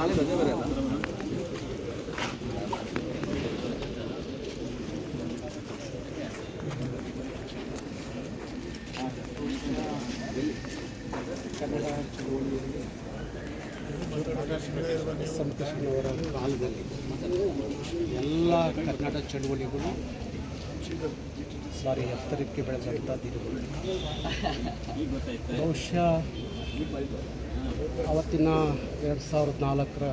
ನಾಳೆ ರಜೆ ಬೇರೆ ಅಲ್ಲ. ಸಂತೋಷ್ ಅವರ ಕಾಲದಲ್ಲಿ ಎಲ್ಲ ಕರ್ನಾಟಕ ಚಳುವಳಿಗಳು ಸಾರಿ ಎತ್ತರಕ್ಕೆ ಬೆಳೆದಂಥ ದಿನಗಳು. ಬಹುಶಃ ಆವತ್ತಿನ ಎರಡು ಸಾವಿರದ ನಾಲ್ಕರ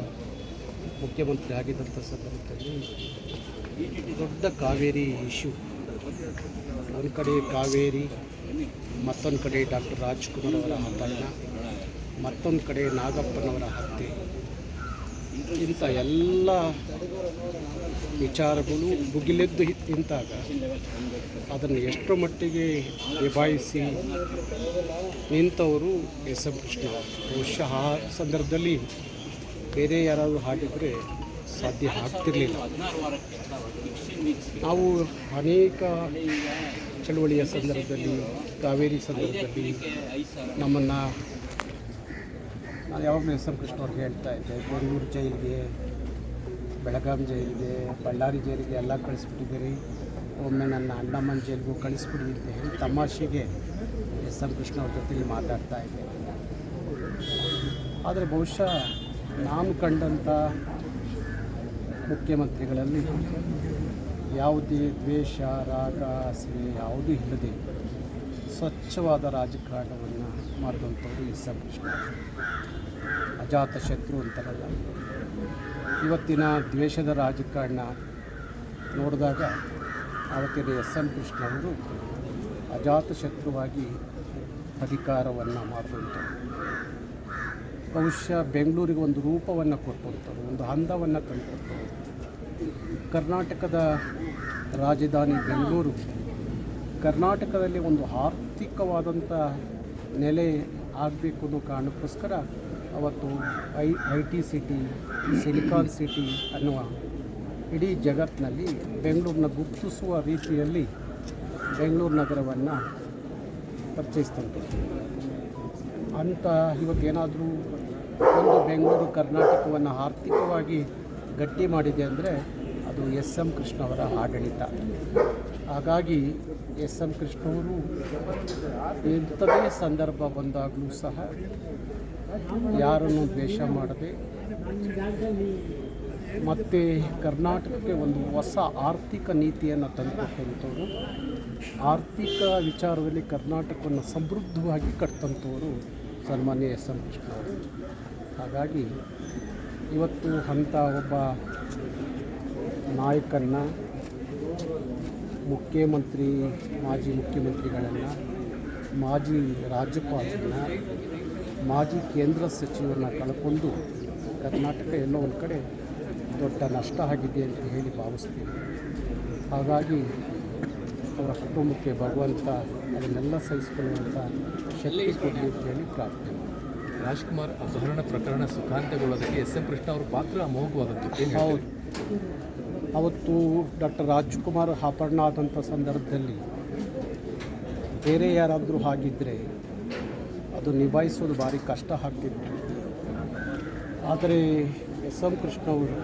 ಮುಖ್ಯಮಂತ್ರಿ ಆಗಿದ್ದಂಥ ಸಂದರ್ಭದಲ್ಲಿ ದೊಡ್ಡ ಕಾವೇರಿ ಇಶ್ಯೂ. ಒಂದು ಕಡೆ ಕಾವೇರಿ, ಮತ್ತೊಂದು ಕಡೆ ಡಾಕ್ಟರ್ ರಾಜ್ಕುಮಾರ್ ಅವರ ಹಗರಣ ಮತ್ತೊಂದು ಕಡೆ ನಾಗಪ್ಪನವರ ಹತ್ಯೆ. ಇಂಥ ಎಲ್ಲ ವಿಚಾರಗಳು ಭುಗಿಲೆದ್ದು ನಿಂತಾಗ ಅದನ್ನು ಎಷ್ಟು ಮಟ್ಟಿಗೆ ನಿಭಾಯಿಸಿ ನಿಂತವರು ಎಸ್ ಎಂ ಕೃಷ್ಣ. ಬಹುಶಃ ಆ ಸಂದರ್ಭದಲ್ಲಿ ಬೇರೆ ಯಾರಾದರೂ ಹಾಕಿದರೆ ಸಾಧ್ಯ ಆಗ್ತಿರಲಿಲ್ಲ. ನಾವು ಅನೇಕ ಚಳುವಳಿಯ ಸಂದರ್ಭದಲ್ಲಿ, ಕಾವೇರಿ ಸಂದರ್ಭದಲ್ಲಿ ನಮ್ಮನ್ನು ನಾನು ಯಾವಾಗಲೂ ಎಸ್ ಎಂ ಕೃಷ್ಣ ಅವ್ರಿಗೆ ಹೇಳ್ತಾ ಇದ್ದೆ, ಬೆಂಗಳೂರು ಜೈಲಿಗೆ, ಬೆಳಗಾಂ ಜೈಲಿಗೆ, ಬಳ್ಳಾರಿ ಜೈಲಿಗೆ ಎಲ್ಲ ಕಳಿಸ್ಬಿಟ್ಟಿದ್ದೀರಿ. ಒಮ್ಮೆ ನನ್ನ ಅಂಡಮಾನ್ ಜೈಲಿಗೂ ಕಳಿಸ್ಬಿಡಿ ಅಂತ ಹೇಳಿ ತಮಾಷೆಗೆ ಎಸ್ ಎಂ ಕೃಷ್ಣ ಅವ್ರ ಜೊತೆಲಿ ಮಾತಾಡ್ತಾ ಇದ್ದೆ. ಆದರೆ ಬಹುಶಃ ನಾನು ಕಂಡಂಥ ಮುಖ್ಯಮಂತ್ರಿಗಳಲ್ಲಿ ಯಾವುದೇ ದ್ವೇಷ, ರಾಗ ಅಸೂಯೆ ಯಾವುದೂ ಇಲ್ಲದೆ ಸ್ವಚ್ಛವಾದ ರಾಜಕಾರಣವನ್ನು ಮಾಡಿದಂಥವ್ರು ಎಸ್ ಎಂ ಅಜಾತ ಶತ್ರು ಅಂತಾರಲ್ಲ. ಇವತ್ತಿನ ದ್ವೇಷದ ರಾಜಕಾರಣ ನೋಡಿದಾಗ ಅವತ್ತಿನ ಎಸ್ ಎಂ ಕೃಷ್ಣ ಅವರು ಅಜಾತ ಶತ್ರುವಾಗಿ ಅಧಿಕಾರವನ್ನು ಮಾಡಿದಂಥವ್ರು. ಬಹುಶಃ ಬೆಂಗಳೂರಿಗೆ ಒಂದು ರೂಪವನ್ನು ಕೊಟ್ಟಂಥವ್ರು, ಒಂದು ಹಂದವನ್ನು ತಂದುಕೊಟ್ಟರು ಕರ್ನಾಟಕದ ರಾಜಧಾನಿ ಬೆಂಗಳೂರು ಕರ್ನಾಟಕದಲ್ಲಿ ಒಂದು ಆರ್ಥಿಕವಾದಂಥ ನೆಲೆ ಆಗಬೇಕು ಅನ್ನೋ ಕಾರಣಕ್ಕೋಸ್ಕರ ಅವತ್ತು I I T city silicon city ಅನ್ನುವ ಇಡೀ ಜಗತ್ತಿನಲ್ಲಿ ಬೆಂಗಳೂರನ್ನ ಗುರುತಿಸುವ ರೀತಿಯಲ್ಲಿ ಬೆಂಗಳೂರು ನಗರವನ್ನು ಪರಿಚಯಿಸ್ತಂತೆ ಅಂತ ಇವತ್ತೇನಾದರೂ ಒಂದು ಬೆಂಗಳೂರು ಕರ್ನಾಟಕವನ್ನು ಆರ್ಥಿಕವಾಗಿ ಗಟ್ಟಿ ಮಾಡಿದೆ ಅಂದರೆ ಅದು ಎಸ್ ಎಂ ಕೃಷ್ಣ ಅವರ ಆಡಳಿತ. ಹಾಗಾಗಿ ಎಸ್ ಎಂ ಕೃಷ್ಣವರು ಎಂಥದೇ ಸಂದರ್ಭ ಬಂದಾಗಲೂ ಸಹ ಯಾರನ್ನು ದ್ವೇಷ ಮಾಡದೆ ಮತ್ತು ಕರ್ನಾಟಕಕ್ಕೆ ಒಂದು ಹೊಸ ಆರ್ಥಿಕ ನೀತಿಯನ್ನು ತಂದುಕೊಟ್ಟಂಥವ್ರು ಆರ್ಥಿಕ ವಿಚಾರದಲ್ಲಿ ಕರ್ನಾಟಕವನ್ನು ಸಮೃದ್ಧವಾಗಿ ಕಟ್ತಂಥವರು ಸನ್ಮಾನ್ಯ ಎಸ್ ಎಂ ಕೃಷ್ಣ ಹಾಗಾಗಿ ಇವತ್ತು ಅಂಥ ಒಬ್ಬ ನಾಯಕನ್ನು ಮುಖ್ಯಮಂತ್ರಿ ಮಾಜಿ ಮುಖ್ಯಮಂತ್ರಿಗಳನ್ನು ಮಾಜಿ ರಾಜ್ಯಪಾಲರನ್ನ ಮಾಜಿ ಕೇಂದ್ರ ಸಚಿವರನ್ನ ಕಳ್ಕೊಂಡು ಕರ್ನಾಟಕ ಎಲ್ಲೋ ಒಂದು ಕಡೆ ದೊಡ್ಡ ನಷ್ಟ ಆಗಿದೆ ಅಂತ ಹೇಳಿ ಭಾವಿಸ್ತೀನಿ. ಹಾಗಾಗಿ ಅವರ ಕುಟುಂಬಕ್ಕೆ ಭಗವಂತ ಅದನ್ನೆಲ್ಲ ಸಹಿಸಿಕೊಳ್ಳುವಂಥ ಶಕ್ತಿ ಕೊಡಲಿ ಅಂತ ಹೇಳಿ ಪ್ರಾರ್ಥನೆ ರಾಜ್ಕುಮಾರ್ ಅಪಹರಣ ಪ್ರಕರಣ ಸುಖಾಂತ್ಯಗೊಳ್ಳೋದಕ್ಕೆ ಎಸ್ ಎಂ ಕೃಷ್ಣ ಅವರ ಪಾತ್ರ ಅಮೋಘವಾದದ್ದು. ಹೌದು. ಅವತ್ತು ಡಾಕ್ಟರ್ ರಾಜ್ಕುಮಾರ್ ಹಾಪರ್ಣ ಆದಂಥ ಸಂದರ್ಭದಲ್ಲಿ ಬೇರೆ ಯಾರಾದರೂ ಆಗಿದ್ದರೆ ಅದು ನಿಭಾಯಿಸೋದು ಭಾರಿ ಕಷ್ಟ ಆಗ್ತಿತ್ತು. ಆದರೆ ಎಸ್ ಎಂ ಕೃಷ್ಣ ಅವರು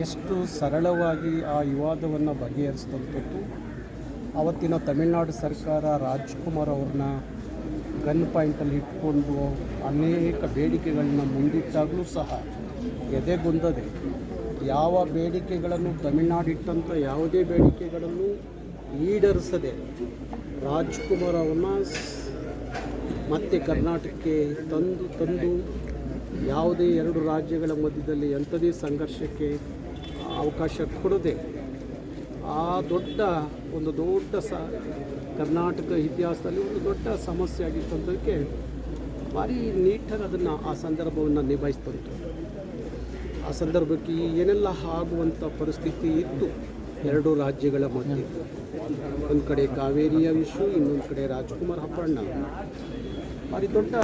ಎಷ್ಟು ಸರಳವಾಗಿ ಆ ವಿವಾದವನ್ನು ಬಗೆಹರಿಸಿದಂಥದ್ದು ಅವತ್ತಿನ ತಮಿಳುನಾಡು ಸರ್ಕಾರ ರಾಜ್ಕುಮಾರ್ ಅವ್ರನ್ನ ಗನ್ ಪಾಯಿಂಟಲ್ಲಿ ಇಟ್ಕೊಂಡು ಅನೇಕ ಬೇಡಿಕೆಗಳನ್ನ ಮುಂದಿಟ್ಟಾಗಲೂ ಸಹ ಎದೆಗುಂದದೆ ಯಾವ ಬೇಡಿಕೆಗಳನ್ನು ತಮಿಳುನಾಡು ಇಟ್ಟಂಥ ಯಾವುದೇ ಬೇಡಿಕೆಗಳನ್ನು ಈಡೇರಿಸದೆ ರಾಜ್ಕುಮಾರ್ ಅವನ್ನು ಮತ್ತೆ ಕರ್ನಾಟಕಕ್ಕೆ ತಂದು ತಂದು ಯಾವುದೇ ಎರಡು ರಾಜ್ಯಗಳ ಮಧ್ಯದಲ್ಲಿ ಎಂಥದೇ ಸಂಘರ್ಷಕ್ಕೆ ಅವಕಾಶ ಕೊಡದೆ ಆ ದೊಡ್ಡ, ಒಂದು ದೊಡ್ಡ ಸ ಕರ್ನಾಟಕ ಇತಿಹಾಸದಲ್ಲಿ ಒಂದು ದೊಡ್ಡ ಸಮಸ್ಯೆ ಆಗಿತ್ತಂತದಕ್ಕೆ ಭಾರಿ ನೀಟಾಗಿ ಅದನ್ನು ಆ ಸಂದರ್ಭವನ್ನು ನಿಭಾಯಿಸ್ತಂತು ಆ ಸಂದರ್ಭಕ್ಕೆ ಏನೆಲ್ಲ ಆಗುವಂಥ ಪರಿಸ್ಥಿತಿ ಇತ್ತು? ಎರಡು ರಾಜ್ಯಗಳ ಮಧ್ಯೆ. ಒಂದು ಕಡೆ ಕಾವೇರಿಯ ವಿಶ್ವ, ಇನ್ನೊಂದು ಕಡೆ ರಾಜ್ಕುಮಾರ್ ಅಪ್ಪಣ್ಣ. ಭಾರಿ ದೊಡ್ಡ